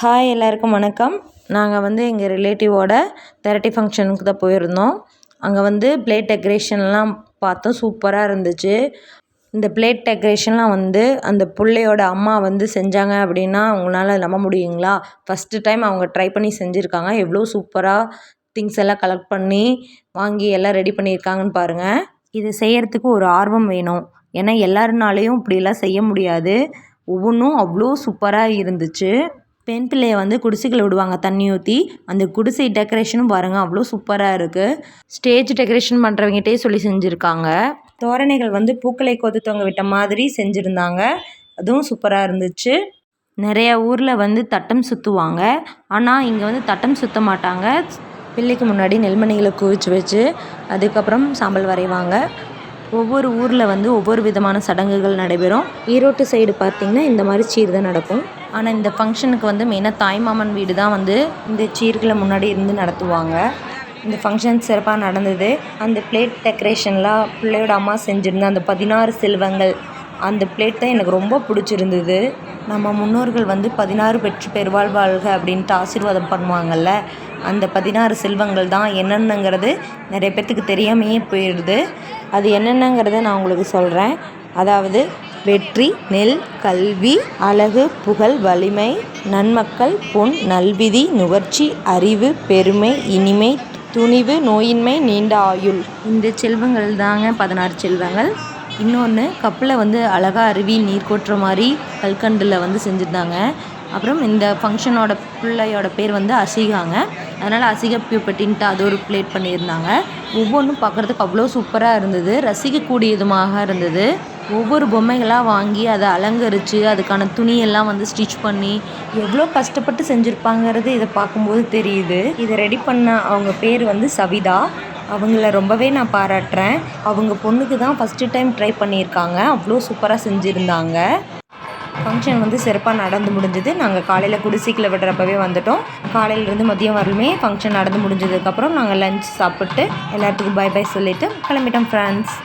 Hi எல்லாருக்கும் வணக்கம். நாங்கள் வந்து எங்கள் ரிலேட்டிவோட தெரட்டி ஃபங்க்ஷனுக்கு தான் போயிருந்தோம். அங்கே வந்து பிளேட் டெக்கரேஷன்லாம் பார்த்தோம். சூப்பராக இருந்துச்சு. இந்த பிளேட் டெக்கரேஷன்லாம் வந்து அந்த பிள்ளையோட அம்மா வந்து செஞ்சாங்க அப்படின்னா அவங்களால நம்ப முடியுங்களா? ஃபஸ்ட்டு டைம் அவங்க ட்ரை பண்ணி செஞ்சுருக்காங்க. எவ்வளோ சூப்பராக திங்ஸ் எல்லாம் கலெக்ட் பண்ணி வாங்கி எல்லாம் ரெடி பண்ணியிருக்காங்கன்னு பாருங்கள் இது செய்கிறதுக்கு ஒரு ஆர்வம் வேணும். ஏன்னா எல்லாருனாலையும் இப்படிலாம் செய்ய முடியாது. ஒவ்வொன்றும் அவ்வளோ சூப்பராக இருந்துச்சு. பெண் பிள்ளையை வந்து குடிசைகளை விடுவாங்க. தண்ணி ஊற்றி அந்த குடிசை டெக்கரேஷனும் பாருங்கள் அவ்வளோ சூப்பராக இருக்குது ஸ்டேஜ் டெக்கரேஷன் பண்ணுறவங்ககிட்டே சொல்லி செஞ்சுருக்காங்க. தோரணைகள் வந்து பூக்களை கொத்து தொங்க விட்ட மாதிரி செஞ்சுருந்தாங்க. அதுவும் சூப்பராக இருந்துச்சு. நிறையா ஊரில் வந்து தட்டம் சுற்றுவாங்க ஆனால் இங்கே வந்து தட்டம் சுற்ற மாட்டாங்க. பிள்ளைக்கு முன்னாடி நெல்மணிகளை குவிச்சு வச்சு அதுக்கப்புறம் சாம்பல் வரைவாங்க. ஒவ்வொரு ஊரில் வந்து ஒவ்வொரு விதமான சடங்குகள் நடைபெறும். ஈரோட்டு சைடு பார்த்திங்கன்னா இந்த மாதிரி சீர் தான் நடக்கும். ஆனால் இந்த ஃபங்க்ஷனுக்கு வந்து மெயினாக தாய்மாமன் வீடு தான் வந்து இந்த சீர்களை முன்னாடி இருந்து நடத்துவாங்க. இந்த ஃபங்க்ஷன் சிறப்பாக நடந்தது. அந்த பிளேட் டெக்கரேஷன்லாம் பிள்ளையோட அம்மா செஞ்சுருந்த அந்த பதினாறு செல்வங்கள் அந்த பிளேட் தான் எனக்கு ரொம்ப பிடிச்சிருந்தது. நம்ம முன்னோர்கள் வந்து பதினாறு பெற்று பெருவாழ் வாழ்க அப்படின்ட்டு ஆசீர்வாதம் பண்ணுவாங்கள்ல அந்த பதினாறு செல்வங்கள் தான் என்னென்னங்கிறது நிறைய பேர்த்துக்கு தெரியாமையே போயிடுது அது என்னென்னங்கிறத நான் உங்களுக்கு சொல்கிறேன் அதாவது வெற்றி நெல் கல்வி அழகு புகழ் வலிமை நன்மக்கள் பொன் நல்விதி நுகர்ச்சி அறிவு பெருமை இனிமை துணிவு நோயின்மை நீண்ட ஆயுள். இந்த செல்வங்கள் தாங்க பதினாறு செல்வங்கள். இன்னொன்று கப்பில் வந்து அழகாக அருவி நீர் கொட்டுற மாதிரி கல்கண்டில் வந்து செஞ்சுருந்தாங்க. அப்புறம் இந்த ஃபங்க்ஷனோட பிள்ளையோட பேர் வந்து அசிகாங்க. அதனால் அசிக பியூப்பட்டின்ட்டு அது ஒரு பிளேட் பண்ணியிருந்தாங்க. ஒவ்வொன்றும் பார்க்குறதுக்கு அவ்வளோ சூப்பராக இருந்தது. ரசிக்கக்கூடியதுமாக இருந்தது. ஒவ்வொரு பொம்மைகளாக வாங்கி அதை அலங்கரித்து அதுக்கான துணியெல்லாம் வந்து ஸ்டிச் பண்ணி எவ்வளோ கஷ்டப்பட்டு செஞ்சுருப்பாங்கிறது இதை பார்க்கும்போது தெரியுது. இதை ரெடி பண்ண அவங்க பேர் வந்து சவிதா. அவங்கள ரொம்பவே நான் பாராட்டுறேன். அவங்க பொண்ணுக்கு தான் ஃபஸ்ட்டு டைம் ட்ரை பண்ணியிருக்காங்க. அவ்வளோ சூப்பராக செஞ்சுருந்தாங்க. ஃபங்க்ஷன் வந்து சிறப்பாக நடந்து முடிஞ்சது. நாங்கள் காலையில் குடிசைக்கில் விடுறப்பவே வந்துட்டோம். காலையிலேருந்து மதியம் வரலுமே ஃபங்க்ஷன் நடந்து முடிஞ்சதுக்கப்புறம் நாங்கள் லஞ்ச் சாப்பிட்டு எல்லாத்துக்கும் பை பை சொல்லிவிட்டு கிளம்பிட்டோம் ஃப்ரெண்ட்ஸ்